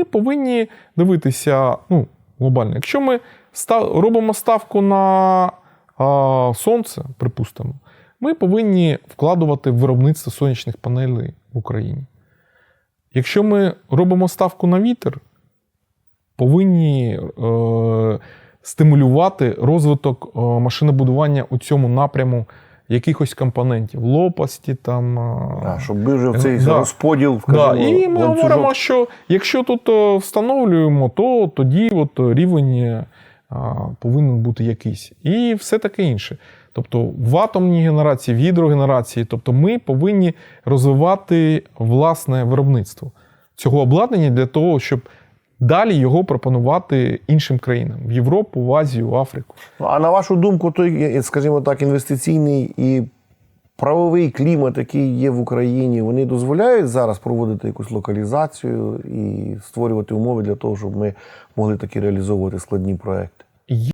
ми повинні дивитися ну, глобально. Якщо ми робимо ставку на сонце, припустимо, ми повинні вкладувати в виробництво сонячних панелей в Україні. Якщо ми робимо ставку на вітер, повинні е, стимулювати розвиток е, машинобудування у цьому напряму якихось компонентів, лопасті там. А, щоб вже в цей Да. розподіл Да, і ми ланцюжок. говоримо, що якщо тут е, встановлюємо, то тоді от рівень е, повинен бути якийсь. І все таке інше. Тобто в атомній генерації, в гідрогенерації, тобто ми повинні розвивати власне виробництво цього обладнання для того, щоб далі його пропонувати іншим країнам в Європу, в Азію, в Африку. А на вашу думку, той, скажімо так, інвестиційний і правовий клімат, який є в Україні, вони дозволяють зараз проводити якусь локалізацію і створювати умови для того, щоб ми могли таки реалізовувати складні проекти?